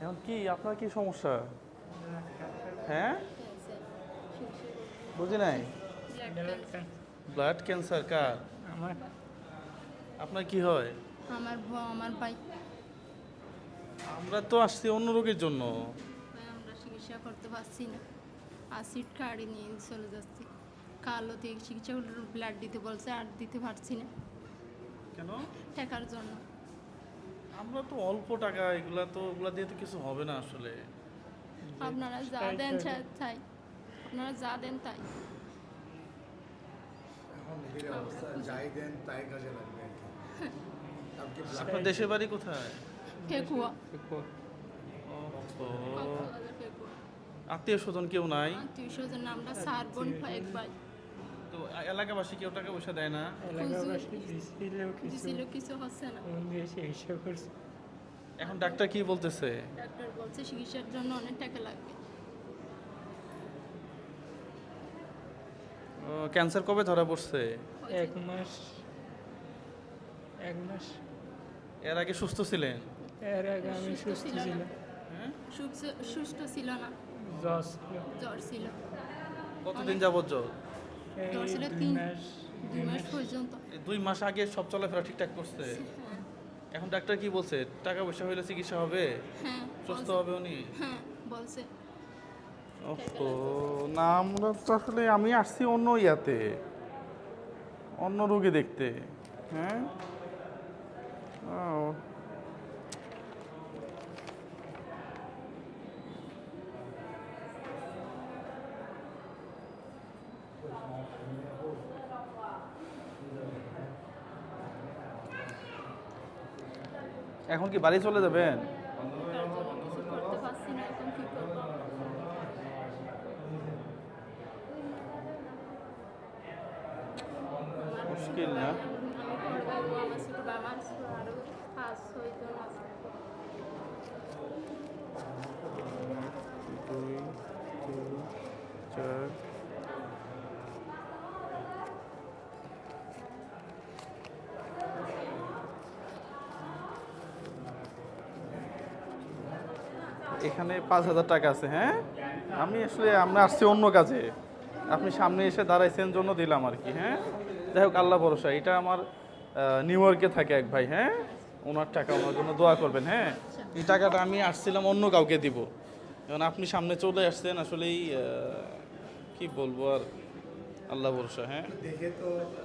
এখন কি আপনার কি সমস্যা? হ্যাঁ? বুঝি নাই? ব্লাড ক্যান্সার কার? আমার। আপনার কি হয়? আমার আমার ভাই। আমরা তো আসছি অন্য রোগের জন্য। আমরা চিকিৎসা করতে পারছি না। অ্যাসিড কার্ডে নিয়ে চলে যাচ্ছি। কালো থেকে চিকিৎসা ব্লাড দিতে বলছে আর দিতে পারছি না। কেন? টাকার জন্য। আমরা তো অল্প টাকা এগুলা তো ওগুলা দিয়ে তো কিছু হবে না আসলে। আপনারা যা দেন তাই। আপনারা যা দেন তাই। এখন যাই দেন তাই কাজে লাগবে আর কি। আপনি blood- আপনার দেশের বাড়ি কোথায়? আত্মীয় স্বজন কেউ নাই? আত্মীয় স্বজন আমরা সার বোন এক ভাই। তো এলাকাবাসী কেউ টাকা পয়সা দেয় না? এলাকাবাসী দিছিল কিছু দিছিল কিছু হচ্ছে না। দিয়ে চিকিৎসা করছে। এখন ডাক্তার কি বলতেছে? ডাক্তার বলছে চিকিৎসার জন্য অনেক টাকা লাগবে। ও, ক্যান্সার কবে ধরা পড়ছে? এক মাস এক মাস। এর আগে সুস্থ ছিলেন? এর আগে আমি সুস্থ সুস্থ ছিল ছিলাম। হ্যাঁ? সুস্থ- সুস্থ ছিল না। জ্বর ছিল। জ্বর ছিল। কতদিন যাবত জ্বর? জ্বর ছিল দুই তিন মাস দুই মাস। পর্যন্ত দুই মাস আগে সব চলাফেরা ঠিকঠাক করছে? এখন ডাক্তার কি বলছে? টাকা পয়সা হইলে চিকিৎসা হবে? হ্যাঁ সুস্থ হবে উনি? হ্যাঁ বলছে। তো না আমরা তো আসলে আমি আসছি অন্য ইয়াতে। অন্য রোগী দেখতে হ্যাঁ? এখন কি বাড়ি চলে যাবেন? মুশকিল না? আমি বড় ভাই, ও আমার ছোট ভাই, আমার ছোট আরও পাঁচ ছয় জন আছে দুই তিন চার এখানে পাঁচ হাজার টাকা আছে হ্যাঁ? আমি আসলে আমরা আসছি অন্য কাজে। আপনি সামনে এসে দাঁড়াইছেন জন্য দিলাম আর কি হ্যাঁ? যাই হোক আল্লাহ ভরসা। এটা আমার নিউ ইয়র্কে থাকে এক ভাই হ্যাঁ? ওনার টাকা ওনার জন্য দোয়া করবেন হ্যাঁ? এই টাকাটা আমি আসছিলাম অন্য কাউকে দিব। এখন আপনি সামনে চলে আসছেন আসলেই কি বলব আর? আল্লাহ ভরসা হ্যাঁ?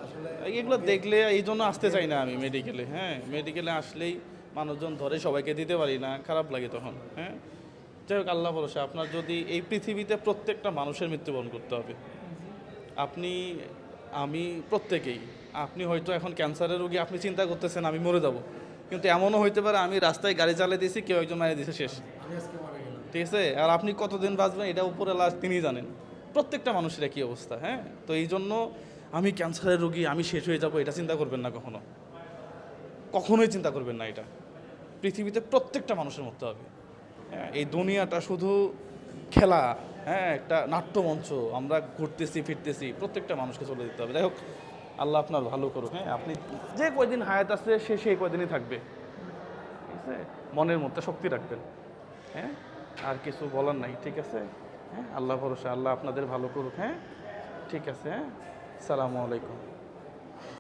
আসলে এগুলো দেখলে এই জন্য আসতে চাই না আমি মেডিকেলে হ্যাঁ? মেডিকেলে আসলেই মানুষজন ধরে সবাইকে দিতে পারি না খারাপ লাগে তখন হ্যাঁ? যাই হোক আল্লাহ ভরসা আপনার যদি এই পৃথিবীতে প্রত্যেকটা মানুষের মৃত্যুবরণ করতে হবে। আপনি আমি প্রত্যেকেই আপনি হয়তো এখন ক্যান্সারের রোগী আপনি চিন্তা করতেছেন আমি মরে যাব। কিন্তু এমনও হইতে পারে আমি রাস্তায় গাড়ি চালিয়ে দিয়েছি কেউ একজন মারিয়ে দিয়েছে শেষ। ঠিক আছে? আর আপনি কতদিন বাঁচবেন এটা উপরে লাস্ট তিনি জানেন। প্রত্যেকটা মানুষের একই অবস্থা হ্যাঁ? তো এই জন্য আমি ক্যান্সারের রোগী আমি শেষ হয়ে যাব এটা চিন্তা করবেন না কখনো। কখনোই চিন্তা করবেন না এটা। পৃথিবীতে প্রত্যেকটা মানুষের মরতে হবে। এই দুনিয়াটা শুধু খেলা হ্যাঁ একটা নাট্যমঞ্চ, আমরা ঘুরতেছি, ফিরতেছি, প্রত্যেকটা মানুষকে চলে দিতে হবে। যাই হোক, আল্লাহ আপনার ভালো করুক হ্যাঁ আপনি যে কয়দিন হায়াত আছে, সে সেই কয়দিনই থাকবে। ঠিক আছে? মনের মধ্যে শক্তি রাখবেন হ্যাঁ আর কিছু বলার নাই, ঠিক আছে? হ্যাঁ আল্লাহ ভরসা, আল্লাহ আপনাদের ভালো করুক হ্যাঁ ঠিক আছে হ্যাঁ সালামু আলাইকুম।